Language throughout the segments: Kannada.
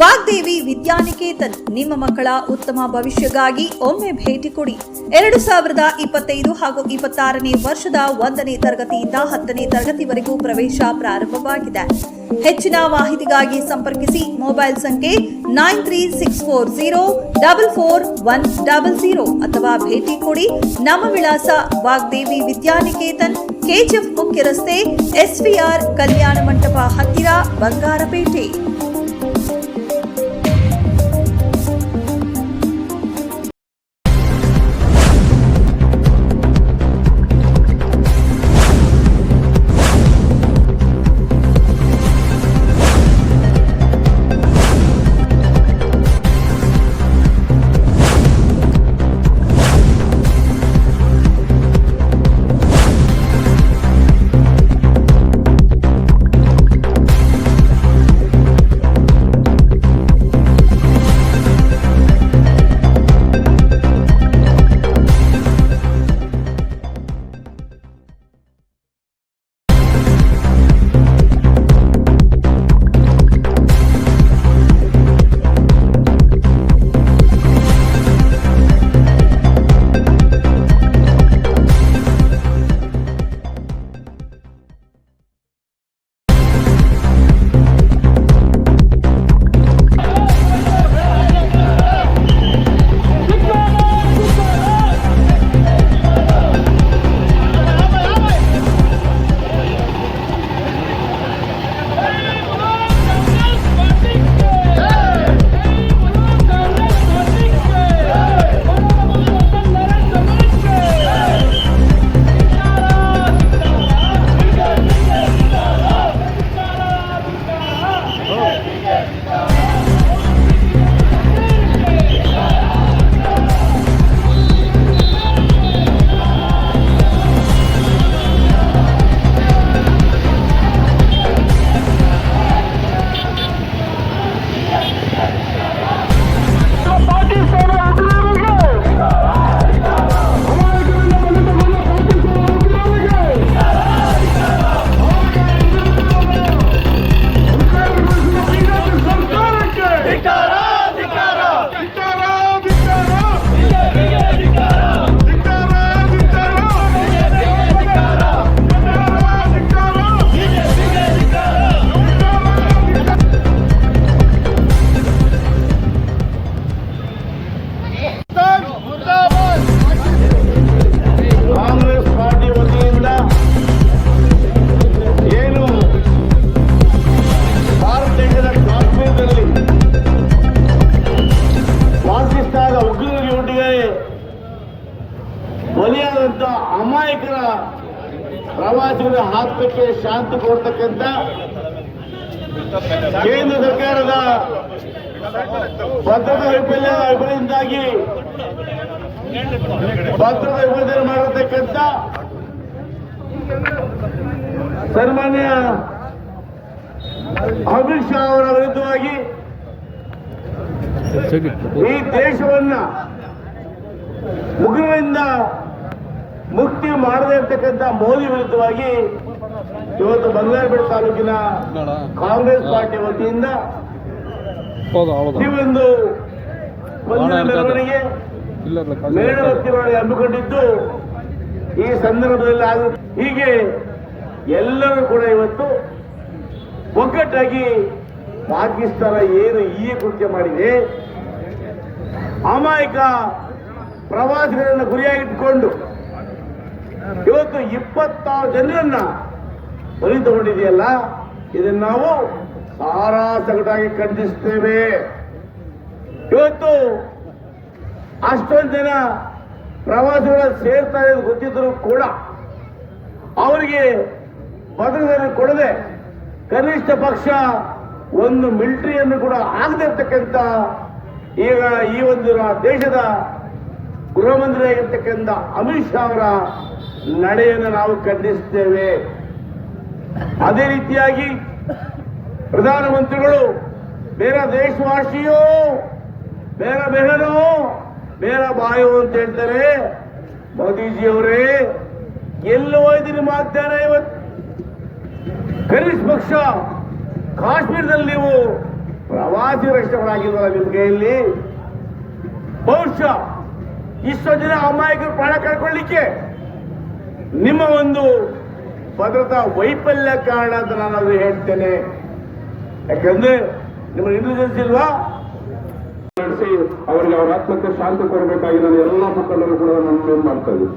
ವಾಗ್ದೇವಿ ವಿದ್ಯಾನಿಕೇತನ್, ನಿಮ್ಮ ಮಕ್ಕಳ ಉತ್ತಮ ಭವಿಷ್ಯಕ್ಕಾಗಿ ಒಮ್ಮೆ ಭೇಟಿ ಕೊಡಿ. ಎರಡು ಸಾವಿರದ ಇಪ್ಪತ್ತೈದು ಹಾಗೂ ಇಪ್ಪತ್ತಾರನೇ ವರ್ಷದ ಒಂದನೇ ತರಗತಿಯಿಂದ ಹತ್ತನೇ ತರಗತಿವರೆಗೂ ಪ್ರವೇಶ ಪ್ರಾರಂಭವಾಗಿದೆ. ಹೆಚ್ಚಿನ ಮಾಹಿತಿಗಾಗಿ ಸಂಪರ್ಕಿಸಿ ಮೊಬೈಲ್ ಸಂಖ್ಯೆ nine three six four zero double four one double zero ಅಥವಾ ಭೇಟಿ ಕೊಡಿ. ನಮ್ಮ ವಿಳಾಸ ವಾಗ್ದೇವಿ ವಿದ್ಯಾನಿಕೇತನ್, ಕೆಜಿಎಫ್ ಮುಖ್ಯ ರಸ್ತೆ ಎಸ್ವಿಆರ್ ಕಲ್ಯಾಣ ಮಂಟಪ ಹತ್ತಿರ ಬಂಗಾರಪೇಟೆ. ಅಮಾಯಕರ ಪ್ರವಾಸಿಗರ ಆತ್ಮಕ್ಕೆ ಶಾಂತಿ ಕೊಡ್ತಕ್ಕಂಥ ಕೇಂದ್ರ ಸರ್ಕಾರದ ಭದ್ರತಾ ವೈಫಲ್ಯ ವೈಫಲ್ಯದಿಂದಾಗಿ ಭದ್ರತಾ ವಿಭಜನೆ ಮಾಡತಕ್ಕಂಥ ಸನ್ಮಾನ್ಯ ಅಮಿತ್ ಶಾ ಅವರ ವಿರುದ್ಧವಾಗಿ ಈ ದೇಶವನ್ನ ಉಗ್ರರಿಂದ ಮುಕ್ತಿ ಮಾಡದೇ ಇರ್ತಕ್ಕಂಥ ಮೋದಿ ವಿರುದ್ಧವಾಗಿ ಇವತ್ತು ಬಂಗಾರಪೇಟೆ ತಾಲೂಕಿನ ಕಾಂಗ್ರೆಸ್ ಪಾರ್ಟಿ ವತಿಯಿಂದ ಈ ಒಂದು ಮೆರವಣಿಗೆ ಮೇಣವತ್ತಿ ಮೇಳವರ್ತಿಗಳು ಹಮ್ಮಿಕೊಂಡಿದ್ದು ಈ ಸಂದರ್ಭದಲ್ಲಿ ಆಗ ಹೀಗೆ ಎಲ್ಲರೂ ಕೂಡ ಇವತ್ತು ಒಗ್ಗಟ್ಟಾಗಿ ಪಾಕಿಸ್ತಾನ ಏನು ಈ ಕೃತ್ಯ ಮಾಡಿದೆ? ಅಮಾಯಕ ಪ್ರವಾಸಿಗರನ್ನು ಗುರಿಯಾಗಿಟ್ಟುಕೊಂಡು ಇವತ್ತು ಇಪ್ಪತ್ತಾರು ಜನರನ್ನ ಬಲಿ ತಗೊಂಡಿದೆಯಲ್ಲ ಇದನ್ನ ನಾವು ಸಾರಾಸಗಟಾಗಿ ಖಂಡಿಸ್ತೇವೆ. ಇವತ್ತು ಅಷ್ಟೊಂದು ಜನ ಪ್ರವಾಸಿಗಳು ಸೇರ್ತಾ ಇರೋದು ಗೊತ್ತಿದ್ರು ಕೂಡ ಅವರಿಗೆ ಭದ್ರತೆಯನ್ನು ಕೊಡದೆ ಕನಿಷ್ಠ ಪಕ್ಷ ಒಂದು ಮಿಲಿಟರಿಯನ್ನು ಕೂಡ ಆಗದೆ ಇರ್ತಕ್ಕಂಥ ಈಗ ಈ ಒಂದು ದೇಶದ ಗೃಹ ಮಂತ್ರಿ ಆಗಿರ್ತಕ್ಕಂಥ ಅಮಿತ್ ಶಾ ಅವರ ನಡೆಯನ್ನು ನಾವು ಖಂಡಿಸುತ್ತೇವೆ. ಅದೇ ರೀತಿಯಾಗಿ ಪ್ರಧಾನಮಂತ್ರಿಗಳು, ಬೇರೆ ದೇಶವಾಸಿಯೋ, ಬೇರೆ ಬೆಹನೋ ಬೇರೆ ಬಾಯೋ ಅಂತ ಹೇಳ್ತಾರೆ. ಮೋದಿಜಿಯವರೇ, ಎಲ್ಲಿ ಹೋಯ್ದಿರಿ ಮಾಧ್ಯಾಹ್ನ ಇವತ್ತು. ಕನಿಷ್ಠ ಪಕ್ಷ, ಕಾಶ್ಮೀರದಲ್ಲಿ ನೀವು ಪ್ರವಾಸಿ ರಕ್ಷಕರಾಗಿದ್ವಲ್ಲ ನಿಮ್ಮ ಕೈಯಲ್ಲಿ. ಬಹುಶಃ ಇಷ್ಟ ದಿನ ಅಮಾಯಕರು ಪ್ರಾಣ ಕಳ್ಕೊಳ್ಳಿಕ್ಕೆ ನಿಮ್ಮ ಒಂದು ಭದ್ರತಾ ವೈಫಲ್ಯ ಕಾರಣ ಅಂತ ನಾನು ಅದು ಹೇಳ್ತೇನೆ. ಯಾಕಂದ್ರೆ ನಿಮ್ಮ ಇಂಟೆಲಿಜೆನ್ಸ್ ಇಲ್ವಾ? ನಡೆಸಿ ಅವರಿಗೆ ಅವರ ಆತ್ಮಕ್ಕೆ ಶಾಂತಿ ಕೊಡಬೇಕಾಗಿ ನಾನು ಎಲ್ಲ ಮುಖಂಡರು ಕೂಡ ನಾನು ಮಾಡ್ತಾ ಇದ್ದೀನಿ.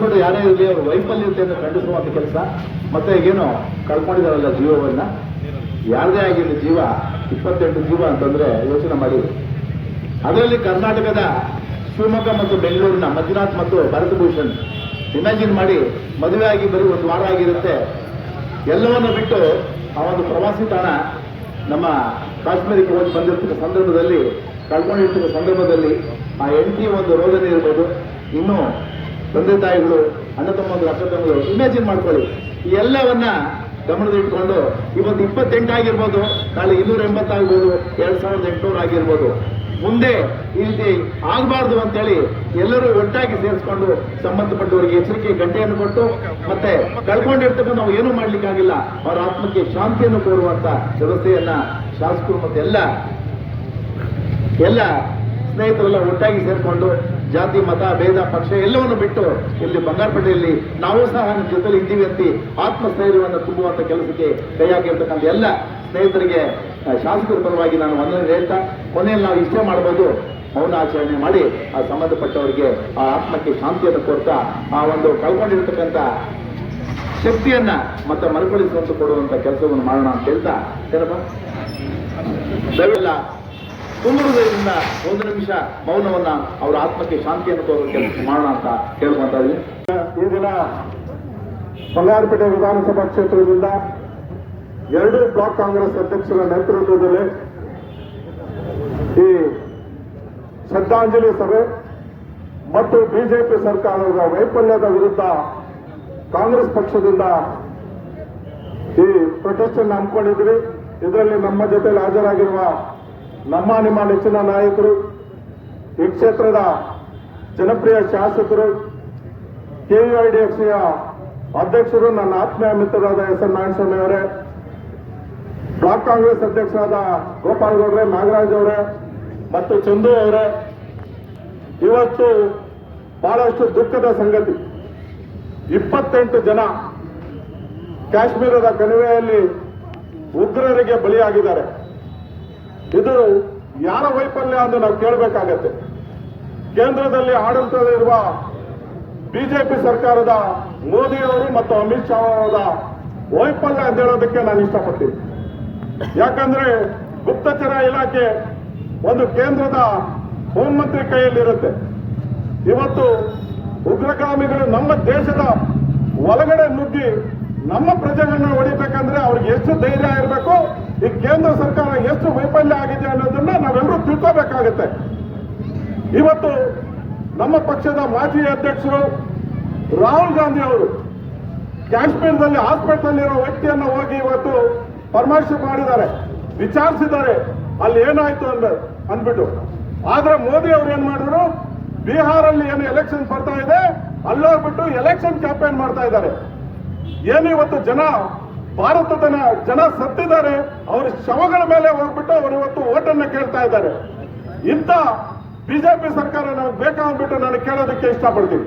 ನೋಡಿ ಯಾರೇ ಇರಲಿ ಅವರು ವೈಫಲ್ಯತೆಯನ್ನು ಖಂಡಿಸುವಂತ ಕೆಲಸ. ಮತ್ತೆ ಏನು ಕಳ್ಕೊಂಡಿದಾರಲ್ಲ ಜೀವವನ್ನ? ಯಾರದೇ ಆಗಿರಲಿ ಜೀವ ಇಪ್ಪತ್ತೆಂಟು ಜೀವ ಅಂತಂದ್ರೆ ಯೋಚನೆ ಮಾಡಿ. ಅದರಲ್ಲಿ ಕರ್ನಾಟಕದ ಶಿವಮೊಗ್ಗ ಮತ್ತು ಬೆಂಗಳೂರಿನ ಮಂಜುನಾಥ್ ಮತ್ತು ಭರತಭೂಷಣ್ ಇಮ್ಯಾಜಿನ್ ಮಾಡಿ ಮದುವೆ ಆಗಿ ಬರೀ ಒಂದು ವಾರ ಆಗಿರುತ್ತೆ. ಎಲ್ಲವನ್ನು ಬಿಟ್ಟು ಆ ಒಂದು ಪ್ರವಾಸಿ ತಾಣ ನಮ್ಮ ಕಾಶ್ಮೀರಕ್ಕೆ ಹೋಗಿ ಬಂದಿರ್ತಕ್ಕ ಸಂದರ್ಭದಲ್ಲಿ, ಕಳ್ಕೊಂಡಿರ್ತಕ್ಕ ಸಂದರ್ಭದಲ್ಲಿ ಆ ಹೆಂಡತಿ ಒಂದು ರೋದನೆ ಇರ್ಬೋದು ಇನ್ನು ತಂದೆ ತಾಯಿಗಳು, ಅಣ್ಣ ತಮ್ಮಂದ್ರು, ಅಕ್ಕ ತಮ್ಮಗಳು ಇಮ್ಯಾಜಿನ್ ಮಾಡ್ಕೊಳ್ಳಿ. ಈ ಎಲ್ಲವನ್ನ ಗಮನದಲ್ಲಿಟ್ಕೊಂಡು ಇವತ್ತು ಇಪ್ಪತ್ತೆಂಟು ಆಗಿರ್ಬೋದು, ನಾಳೆ ಇನ್ನೂರ ಎಂಬತ್ತಾಗ್ಬೋದು ಎರಡು ಸಾವಿರದ ಎಂಟುನೂರು ಆಗಿರ್ಬೋದು. ಮುಂದೆ ಈ ರೀತಿ ಆಗಬಾರ್ದು ಅಂತೇಳಿ ಎಲ್ಲರೂ ಒಟ್ಟಾಗಿ ಸೇರಿಸ್ಕೊಂಡು ಸಂಬಂಧಪಟ್ಟವರಿಗೆ ಎಚ್ಚರಿಕೆ ಗಂಟೆಯನ್ನು ಕೊಟ್ಟು ಮತ್ತೆ ಕಳ್ಕೊಂಡಿರ್ತಕ್ಕಂಥ ನಾವು ಏನೂ ಮಾಡ್ಲಿಕ್ಕಾಗಿಲ್ಲ, ಅವರ ಆತ್ಮಕ್ಕೆ ಶಾಂತಿಯನ್ನು ಕೋರುವಂತ ವ್ಯವಸ್ಥೆಯನ್ನ ಶಾಸಕರು ಮತ್ತೆ ಎಲ್ಲ ಎಲ್ಲ ಸ್ನೇಹಿತರೆಲ್ಲ ಒಟ್ಟಾಗಿ ಸೇರಿಕೊಂಡು ಜಾತಿ, ಮತ, ಭೇದ, ಪಕ್ಷ ಎಲ್ಲವನ್ನು ಬಿಟ್ಟು ಇಲ್ಲಿ ಬಂಗಾರಪೇಟೆಯಲ್ಲಿ ನಾವು ಸಹ ನಿಮ್ಮ ಜೊತೆಲಿ ಇದ್ದೀವಿ ಅಂತ ಆತ್ಮಸ್ಥೈರ್ಯವನ್ನು ತುಂಬುವಂತ ಕೆಲಸಕ್ಕೆ ಕೈ ಹಾಕಿರ್ತಕ್ಕಂಥ ಎಲ್ಲ ಸ್ನೇಹಿತರಿಗೆ ಶಾಸಕರ ಪರವಾಗಿ ನಾನು ಒಂದನ್ನು ಹೇಳ್ತಾ ಕೊನೆಯಲ್ಲಿ ನಾವು ಇಷ್ಟೇ ಮಾಡ್ಬೋದು. ಮೌನ ಆಚರಣೆ ಮಾಡಿ ಆ, ಸಂಬಂಧಪಟ್ಟವರಿಗೆ ಆ ಆತ್ಮಕ್ಕೆ ಶಾಂತಿಯನ್ನು ಕೊಡ್ತಾ ಆ ಒಂದು ಕಳ್ಕೊಂಡಿರ್ತಕ್ಕಂಥ ಶಕ್ತಿಯನ್ನ ಮತ್ತೆ ಮರುಕಳಿಸುವಂತ ಕೊಡುವಂತ ಕೆಲಸವನ್ನು ಮಾಡೋಣ ಅಂತ ಹೇಳ್ತಾ ದಯವಿಲ್ಲ. ತುಂಬುವುದರಿಂದ ಒಂದು ನಿಮಿಷ ಮೌನವನ್ನ ಅವರ ಆತ್ಮಕ್ಕೆ ಶಾಂತಿಯನ್ನು ತೋರುವ ಕೆಲಸ ಮಾಡೋಣ ಅಂತ ಕೇಳ್ಕೊಂತ ಈ ದಿನ ಬಂಗಾರಪೇಟೆ ವಿಧಾನಸಭಾ ಕ್ಷೇತ್ರದಿಂದ ಎರಡು ಬ್ಲಾಕ್ ಕಾಂಗ್ರೆಸ್ ಅಧ್ಯಕ್ಷರ ನೇತೃತ್ವದಲ್ಲಿ ಈ ಶ್ರದ್ಧಾಂಜಲಿ ಸಭೆ ಮತ್ತು ಬಿಜೆಪಿ ಸರ್ಕಾರದ ವೈಫಲ್ಯದ ವಿರುದ್ಧ ಕಾಂಗ್ರೆಸ್ ಪಕ್ಷದಿಂದ ಈ ಪ್ರೊಟೆಸ್ಟನ್ನು ಹಮ್ಮಿಕೊಂಡಿದ್ರಿ ಇದರಲ್ಲಿ ನಮ್ಮ ಜೊತೆಯಲ್ಲಿ ಹಾಜರಾಗಿರುವ ನಮ್ಮ ನಿಮ್ಮ ನೆಚ್ಚಿನ ನಾಯಕರು, ಈ ಕ್ಷೇತ್ರದ ಜನಪ್ರಿಯ ಶಾಸಕರು ಕೆಯುಐಡಿಎಫ್ಸಿಯ ಅಧ್ಯಕ್ಷರು, ನನ್ನ ಆತ್ಮೀಯ ಮಿತ್ರರಾದ ಎಸ್ ಎನ್ ನಾರಾಯಣಸ್ವಾಮಿ ಅವರೇ ಬ್ಲಾಕ್ ಕಾಂಗ್ರೆಸ್ ಅಧ್ಯಕ್ಷರಾದ ಗೋಪಾಲ್ ಗೌಡ್ರೆ, ನಾಗರಾಜ್ ಅವರೇ ಮತ್ತು ಚಂದು ಅವರೇ, ಇವತ್ತು ಬಹಳಷ್ಟು ದುಃಖದ ಸಂಗತಿ. ಇಪ್ಪತ್ತೆಂಟು ಜನ ಕಾಶ್ಮೀರದ ಕಣಿವೆಯಲ್ಲಿ ಉಗ್ರರಿಗೆ ಬಲಿಯಾಗಿದ್ದಾರೆ. ಇದು ಯಾರ ವೈಫಲ್ಯ ಅಂತ ನಾವು ಕೇಳಬೇಕಾಗತ್ತೆ. ಕೇಂದ್ರದಲ್ಲಿ ಆಡಳಿತದಲ್ಲಿರುವ ಬಿಜೆಪಿ ಸರ್ಕಾರದ ಮೋದಿಯವರು ಮತ್ತು ಅಮಿತ್ ಶಾ ಅವರ ವೈಫಲ್ಯ ಅಂತ ಹೇಳೋದಕ್ಕೆ ನಾನು ಇಷ್ಟಪಡ್ತೀನಿ ಯಾಕಂದ್ರೆ ಗುಪ್ತಚರ ಇಲಾಖೆ ಒಂದು ಕೇಂದ್ರದ ಹೋಮ್ ಮಂತ್ರಿ ಕೈಯಲ್ಲಿರುತ್ತೆ. ಇವತ್ತು ಉಗ್ರಗಾಮಿಗಳು ನಮ್ಮ ದೇಶದ ಒಳಗಡೆ ನುಗ್ಗಿ ನಮ್ಮ ಪ್ರಜೆಗಳನ್ನ ಹೊಡಿಬೇಕಂದ್ರೆ ಅವ್ರಿಗೆ ಎಷ್ಟು ಧೈರ್ಯ ಇರಬೇಕು, ಈ ಕೇಂದ್ರ ಸರ್ಕಾರ ಎಷ್ಟು ವೈಫಲ್ಯ ಆಗಿದೆ ಅನ್ನೋದನ್ನ ನಾವೆಲ್ಲರೂ ತಿಳ್ಕೋಬೇಕಾಗತ್ತೆ. ಇವತ್ತು ನಮ್ಮ ಪಕ್ಷದ ಮಾಜಿ ಅಧ್ಯಕ್ಷರು ರಾಹುಲ್ ಗಾಂಧಿ ಅವರು ಕಾಶ್ಮೀರದಲ್ಲಿ ಹಾಸ್ಪಿಟಲ್ ಇರೋ ವ್ಯಕ್ತಿಯನ್ನ ಹೋಗಿ ಇವತ್ತು ಪರಾಮರ್ಶೆ ಮಾಡಿದ್ದಾರೆ, ವಿಚಾರಿಸಿದ್ದಾರೆ. ಅಲ್ಲಿ ಏನಾಯ್ತು ಅಂದ ಅಂದ್ಬಿಟ್ಟು. ಆದ್ರೆ ಮೋದಿ ಅವರು ಏನ್ ಮಾಡಿದ್ರು? ಬಿಹಾರಲ್ಲಿ ಏನು ಎಲೆಕ್ಷನ್ ಬರ್ತಾ ಇದೆ, ಅಲ್ಲೋಗ್ಬಿಟ್ಟು ಎಲೆಕ್ಷನ್ ಕ್ಯಾಂಪೇನ್ ಮಾಡ್ತಾ ಇದ್ದಾರೆ. ಏನು ಇವತ್ತು ಜನ ಭಾರತದ ಜನ ಸತ್ತಿದ್ದಾರೆ, ಅವ್ರ ಶವಗಳ ಮೇಲೆ ಹೋಗ್ಬಿಟ್ಟು ಅವರು ಇವತ್ತು ಓಟನ್ನ ಕೇಳ್ತಾ ಇದ್ದಾರೆ. ಇಂಥ ಬಿಜೆಪಿ ಸರ್ಕಾರ ನಮಗೆ ಬೇಕಾ ಅಂದ್ಬಿಟ್ಟು ನಾನು ಕೇಳೋದಕ್ಕೆ ಇಷ್ಟಪಡ್ತೀನಿ.